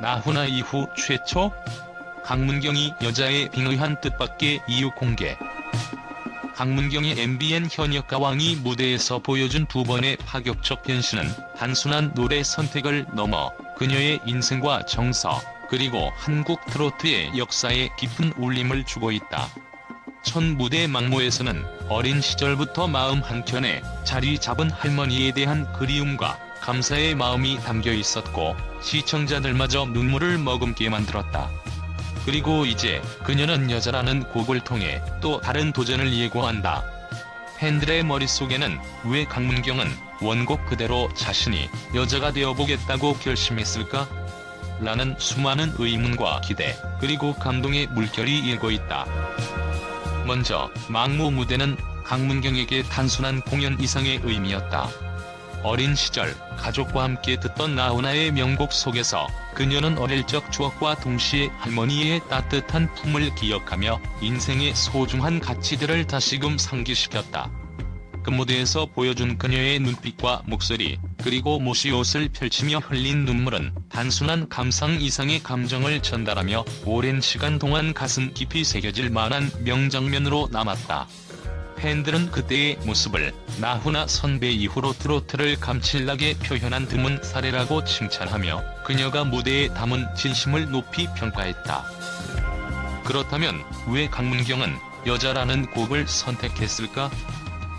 나훈아 이후 최초? 강문경이 여자의 빙의한 뜻밖의 이유 공개. 강문경의 MBN 현역 가왕이 무대에서 보여준 두 번의 파격적 변신은 단순한 노래 선택을 넘어 그녀의 인생과 정서, 그리고 한국 트로트의 역사에 깊은 울림을 주고 있다. 첫 무대 막모에서는 어린 시절부터 마음 한켠에 자리 잡은 할머니에 대한 그리움과 감사의 마음이 담겨 있었고 시청자들마저 눈물을 머금게 만들었다. 그리고 이제 그녀는 여자라는 곡을 통해 또 다른 도전을 예고한다. 팬들의 머릿속에는 왜 강문경은 원곡 그대로 자신이 여자가 되어보겠다고 결심했을까? 라는 수많은 의문과 기대, 그리고 감동의 물결이 일고 있다. 먼저 망모 무대는 강문경에게 단순한 공연 이상의 의미였다. 어린 시절 가족과 함께 듣던 나훈아의 명곡 속에서 그녀는 어릴 적 추억과 동시에 할머니의 따뜻한 품을 기억하며 인생의 소중한 가치들을 다시금 상기시켰다. 그 무대에서 보여준 그녀의 눈빛과 목소리, 그리고 모시옷을 펼치며 흘린 눈물은 단순한 감상 이상의 감정을 전달하며 오랜 시간 동안 가슴 깊이 새겨질 만한 명장면으로 남았다. 팬들은 그때의 모습을 나훈아 선배 이후로 트로트를 감칠나게 표현한 드문 사례라고 칭찬하며 그녀가 무대에 담은 진심을 높이 평가했다. 그렇다면 왜 강문경은 여자라는 곡을 선택했을까?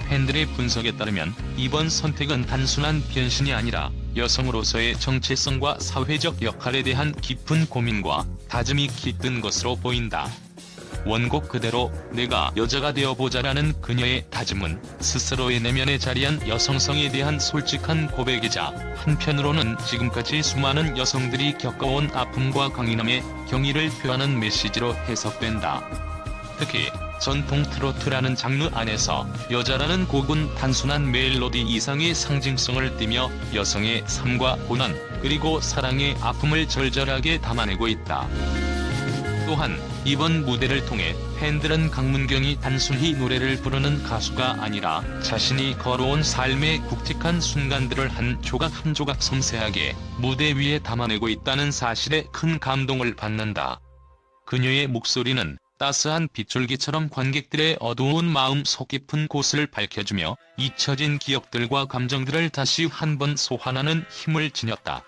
팬들의 분석에 따르면 이번 선택은 단순한 변신이 아니라 여성으로서의 정체성과 사회적 역할에 대한 깊은 고민과 다짐이 깃든 것으로 보인다. 원곡 그대로 내가 여자가 되어보자라는 그녀의 다짐은 스스로의 내면에 자리한 여성성에 대한 솔직한 고백이자 한편으로는 지금까지 수많은 여성들이 겪어온 아픔과 강인함의 경의를 표하는 메시지로 해석된다. 특히 전통 트로트라는 장르 안에서 여자라는 곡은 단순한 멜로디 이상의 상징성을 띠며 여성의 삶과 고난, 그리고 사랑의 아픔을 절절하게 담아내고 있다. 또한 이번 무대를 통해 팬들은 강문경이 단순히 노래를 부르는 가수가 아니라 자신이 걸어온 삶의 굵직한 순간들을 한 조각 한 조각 섬세하게 무대 위에 담아내고 있다는 사실에 큰 감동을 받는다. 그녀의 목소리는 따스한 빗줄기처럼 관객들의 어두운 마음 속 깊은 곳을 밝혀주며 잊혀진 기억들과 감정들을 다시 한 번 소환하는 힘을 지녔다.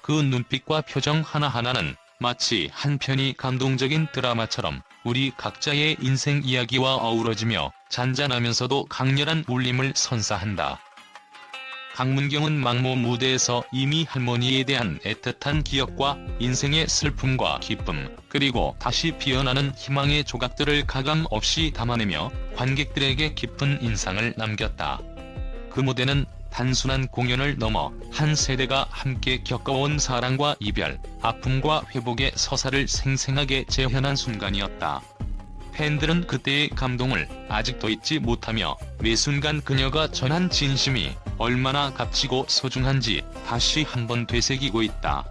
그 눈빛과 표정 하나하나는 마치 한 편이 감동적인 드라마처럼 우리 각자의 인생 이야기와 어우러지며 잔잔하면서도 강렬한 울림을 선사한다. 강문경은 망모 무대에서 이미 할머니에 대한 애틋한 기억과 인생의 슬픔과 기쁨, 그리고 다시 피어나는 희망의 조각들을 가감 없이 담아내며 관객들에게 깊은 인상을 남겼다. 그 무대는 단순한 공연을 넘어 한 세대가 함께 겪어온 사랑과 이별, 아픔과 회복의 서사를 생생하게 재현한 순간이었다. 팬들은 그때의 감동을 아직도 잊지 못하며 매 순간 그녀가 전한 진심이 얼마나 값지고 소중한지 다시 한번 되새기고 있다.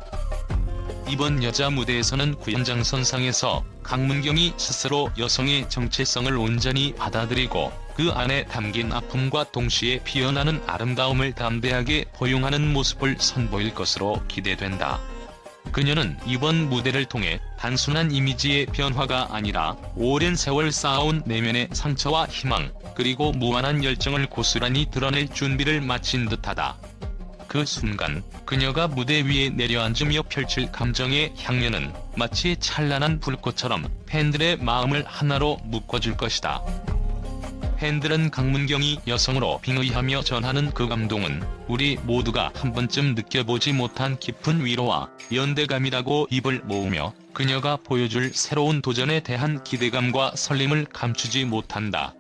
이번 여자 무대에서는 구연장선상에서 강문경이 스스로 여성의 정체성을 온전히 받아들이고 그 안에 담긴 아픔과 동시에 피어나는 아름다움을 담대하게 포용하는 모습을 선보일 것으로 기대된다. 그녀는 이번 무대를 통해 단순한 이미지의 변화가 아니라 오랜 세월 쌓아온 내면의 상처와 희망, 그리고 무한한 열정을 고스란히 드러낼 준비를 마친 듯하다. 그 순간 그녀가 무대 위에 내려앉으며 펼칠 감정의 향연은 마치 찬란한 불꽃처럼 팬들의 마음을 하나로 묶어줄 것이다. 팬들은 강문경이 여성으로 빙의하며 전하는 그 감동은 우리 모두가 한 번쯤 느껴보지 못한 깊은 위로와 연대감이라고 입을 모으며 그녀가 보여줄 새로운 도전에 대한 기대감과 설렘을 감추지 못한다.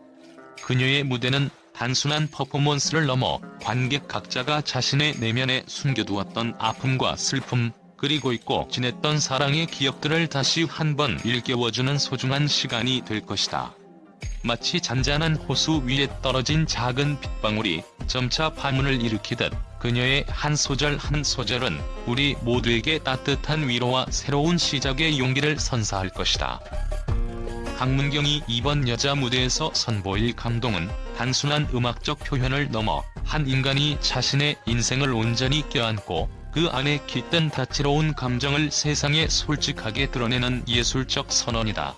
그녀의 무대는 단순한 퍼포먼스를 넘어 관객 각자가 자신의 내면에 숨겨두었던 아픔과 슬픔, 그리고 잊고 지냈던 사랑의 기억들을 다시 한번 일깨워주는 소중한 시간이 될 것이다. 마치 잔잔한 호수 위에 떨어진 작은 빗방울이 점차 파문을 일으키듯 그녀의 한 소절 한 소절은 우리 모두에게 따뜻한 위로와 새로운 시작의 용기를 선사할 것이다. 강문경이 이번 여자 무대에서 선보일 감동은 단순한 음악적 표현을 넘어 한 인간이 자신의 인생을 온전히 껴안고 그 안에 깃든 다채로운 감정을 세상에 솔직하게 드러내는 예술적 선언이다.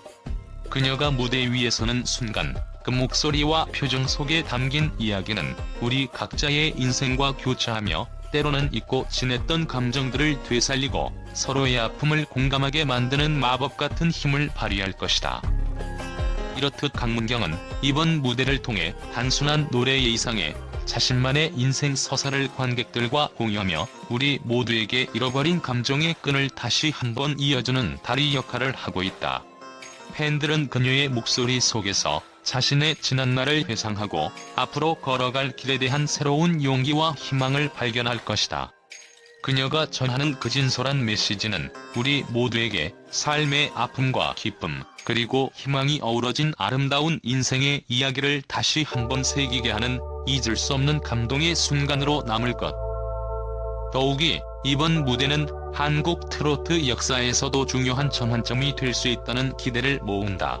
그녀가 무대 위에 서는 순간 그 목소리와 표정 속에 담긴 이야기는 우리 각자의 인생과 교차하며 때로는 잊고 지냈던 감정들을 되살리고 서로의 아픔을 공감하게 만드는 마법 같은 힘을 발휘할 것이다. 이렇듯 강문경은 이번 무대를 통해 단순한 노래의 이상에 자신만의 인생 서사를 관객들과 공유하며 우리 모두에게 잃어버린 감정의 끈을 다시 한번 이어주는 다리 역할을 하고 있다. 팬들은 그녀의 목소리 속에서 자신의 지난 날을 회상하고 앞으로 걸어갈 길에 대한 새로운 용기와 희망을 발견할 것이다. 그녀가 전하는 그 진솔한 메시지는 우리 모두에게 삶의 아픔과 기쁨, 그리고 희망이 어우러진 아름다운 인생의 이야기를 다시 한번 새기게 하는 잊을 수 없는 감동의 순간으로 남을 것. 더욱이 이번 무대는 한국 트로트 역사에서도 중요한 전환점이 될 수 있다는 기대를 모은다.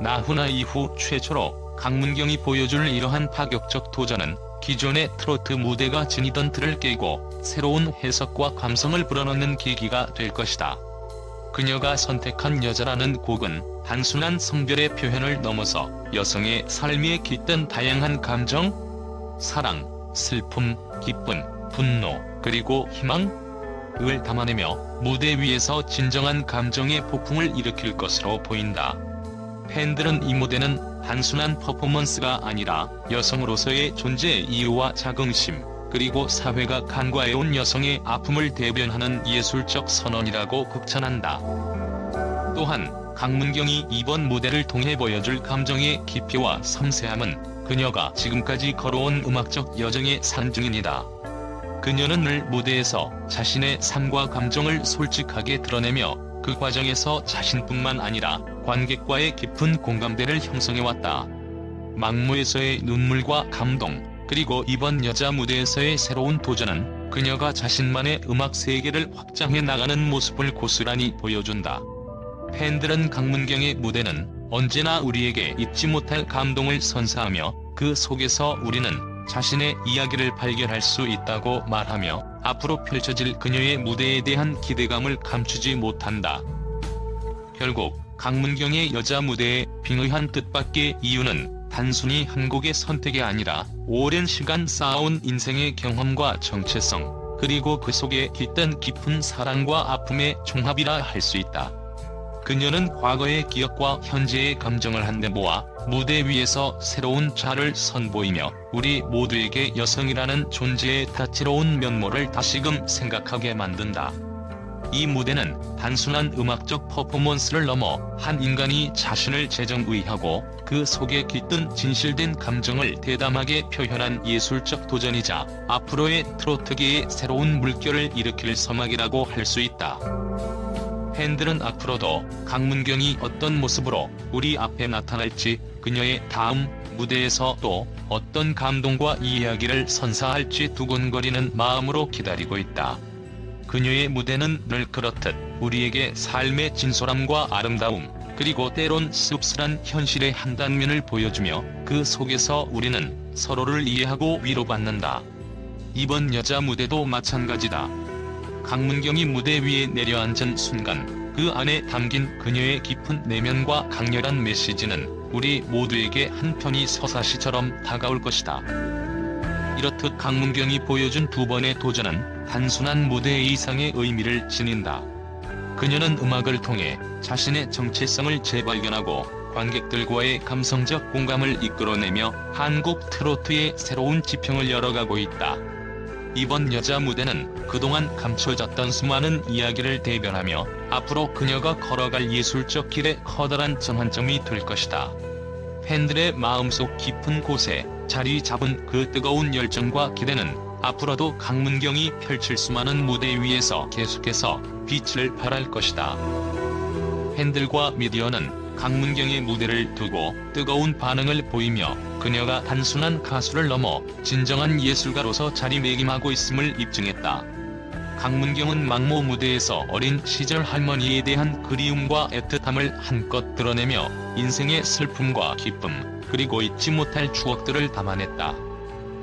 나훈아 이후 최초로 강문경이 보여줄 이러한 파격적 도전은 기존의 트로트 무대가 지니던 틀을 깨고 새로운 해석과 감성을 불어넣는 계기가 될 것이다. 그녀가 선택한 여자라는 곡은 단순한 성별의 표현을 넘어서 여성의 삶에 깃든 다양한 감정, 사랑, 슬픔, 기쁨, 분노, 그리고 희망을 담아내며 무대 위에서 진정한 감정의 폭풍을 일으킬 것으로 보인다. 팬들은 이 무대는 단순한 퍼포먼스가 아니라 여성으로서의 존재의 이유와 자긍심, 그리고 사회가 간과해온 여성의 아픔을 대변하는 예술적 선언이라고 극찬한다. 또한 강문경이 이번 무대를 통해 보여줄 감정의 깊이와 섬세함은 그녀가 지금까지 걸어온 음악적 여정의 산증인이다. 그녀는 늘 무대에서 자신의 삶과 감정을 솔직하게 드러내며 그 과정에서 자신뿐만 아니라 관객과의 깊은 공감대를 형성해왔다. 막무에서의 눈물과 감동, 그리고 이번 여자 무대에서의 새로운 도전은 그녀가 자신만의 음악 세계를 확장해 나가는 모습을 고스란히 보여준다. 팬들은 강문경의 무대는 언제나 우리에게 잊지 못할 감동을 선사하며 그 속에서 우리는 자신의 이야기를 발견할 수 있다고 말하며 앞으로 펼쳐질 그녀의 무대에 대한 기대감을 감추지 못한다. 결국 강문경의 여자 무대의 빙의한 뜻밖의 이유는 단순히 한 곡의 선택이 아니라 오랜 시간 쌓아온 인생의 경험과 정체성, 그리고 그 속에 깃든 깊은 사랑과 아픔의 종합이라 할 수 있다. 그녀는 과거의 기억과 현재의 감정을 한데 모아 무대 위에서 새로운 자를 선보이며 우리 모두에게 여성이라는 존재의 다채로운 면모를 다시금 생각하게 만든다. 이 무대는 단순한 음악적 퍼포먼스를 넘어 한 인간이 자신을 재정의하고 그 속에 깃든 진실된 감정을 대담하게 표현한 예술적 도전이자 앞으로의 트로트계의 새로운 물결을 일으킬 서막이라고 할 수 있다. 팬들은 앞으로도 강문경이 어떤 모습으로 우리 앞에 나타날지 그녀의 다음 무대에서 또 어떤 감동과 이야기를 선사할지 두근거리는 마음으로 기다리고 있다. 그녀의 무대는 늘 그렇듯 우리에게 삶의 진솔함과 아름다움, 그리고 때론 씁쓸한 현실의 한 단면을 보여주며 그 속에서 우리는 서로를 이해하고 위로받는다. 이번 여자 무대도 마찬가지다. 강문경이 무대 위에 내려앉은 순간 그 안에 담긴 그녀의 깊은 내면과 강렬한 메시지는 우리 모두에게 한편이 서사시처럼 다가올 것이다. 이렇듯 강문경이 보여준 두 번의 도전은 단순한 무대 이상의 의미를 지닌다. 그녀는 음악을 통해 자신의 정체성을 재발견하고 관객들과의 감성적 공감을 이끌어내며 한국 트로트의 새로운 지평을 열어가고 있다. 이번 여자 무대는 그동안 감춰졌던 수많은 이야기를 대변하며 앞으로 그녀가 걸어갈 예술적 길의 커다란 전환점이 될 것이다. 팬들의 마음속 깊은 곳에 자리 잡은 그 뜨거운 열정과 기대는 앞으로도 강문경이 펼칠 수많은 무대 위에서 계속해서 빛을 발할 것이다. 팬들과 미디어는 강문경의 무대를 두고 뜨거운 반응을 보이며 그녀가 단순한 가수를 넘어 진정한 예술가로서 자리매김하고 있음을 입증했다. 강문경은 막모 무대에서 어린 시절 할머니에 대한 그리움과 애틋함을 한껏 드러내며 인생의 슬픔과 기쁨, 그리고 잊지 못할 추억들을 담아냈다.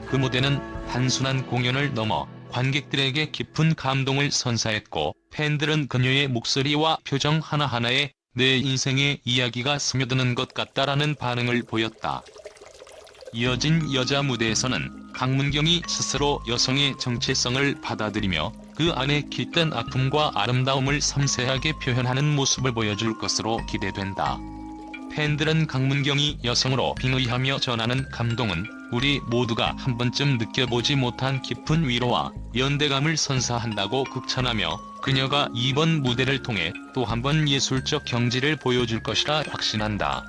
그 무대는 단순한 공연을 넘어 관객들에게 깊은 감동을 선사했고 팬들은 그녀의 목소리와 표정 하나하나에 내 인생의 이야기가 스며드는 것 같다라는 반응을 보였다. 이어진 여자 무대에서는 강문경이 스스로 여성의 정체성을 받아들이며 그 안에 깃든 아픔과 아름다움을 섬세하게 표현하는 모습을 보여줄 것으로 기대된다. 팬들은 강문경이 여성으로 빙의하며 전하는 감동은 우리 모두가 한 번쯤 느껴보지 못한 깊은 위로와 연대감을 선사한다고 극찬하며 그녀가 이번 무대를 통해 또 한 번 예술적 경지를 보여줄 것이라 확신한다.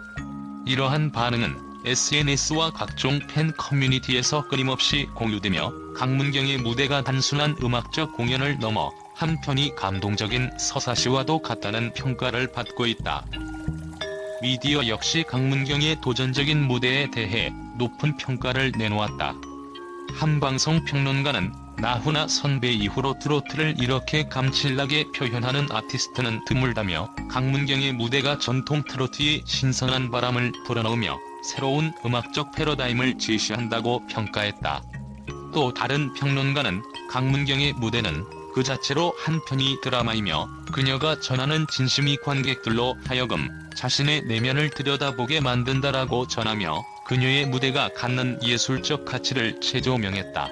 이러한 반응은 SNS와 각종 팬 커뮤니티에서 끊임없이 공유되며 강문경의 무대가 단순한 음악적 공연을 넘어 한편이 감동적인 서사시와도 같다는 평가를 받고 있다. 미디어 역시 강문경의 도전적인 무대에 대해 높은 평가를 내놓았다. 한 방송 평론가는 나훈아 선배 이후로 트로트를 이렇게 감칠나게 표현하는 아티스트는 드물다며 강문경의 무대가 전통 트로트의 신선한 바람을 불어넣으며 새로운 음악적 패러다임을 제시한다고 평가했다. 또 다른 평론가는 강문경의 무대는 그 자체로 한편이 드라마이며 그녀가 전하는 진심이 관객들로 하여금 자신의 내면을 들여다보게 만든다라고 전하며 그녀의 무대가 갖는 예술적 가치를 체조명했다.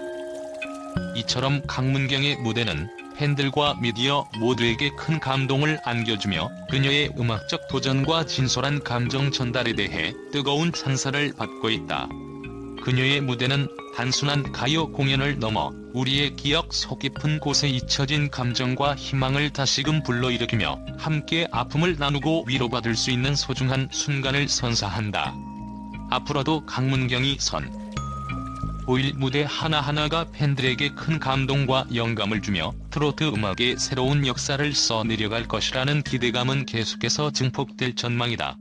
이처럼 강문경의 무대는 팬들과 미디어 모두에게 큰 감동을 안겨주며 그녀의 음악적 도전과 진솔한 감정 전달에 대해 뜨거운 찬사를 받고 있다. 그녀의 무대는 단순한 가요 공연을 넘어 우리의 기억 속 깊은 곳에 잊혀진 감정과 희망을 다시금 불러일으키며 함께 아픔을 나누고 위로받을 수 있는 소중한 순간을 선사한다. 앞으로도 강문경이 선 보일 무대 하나하나가 팬들에게 큰 감동과 영감을 주며 트로트 음악의 새로운 역사를 써내려갈 것이라는 기대감은 계속해서 증폭될 전망이다.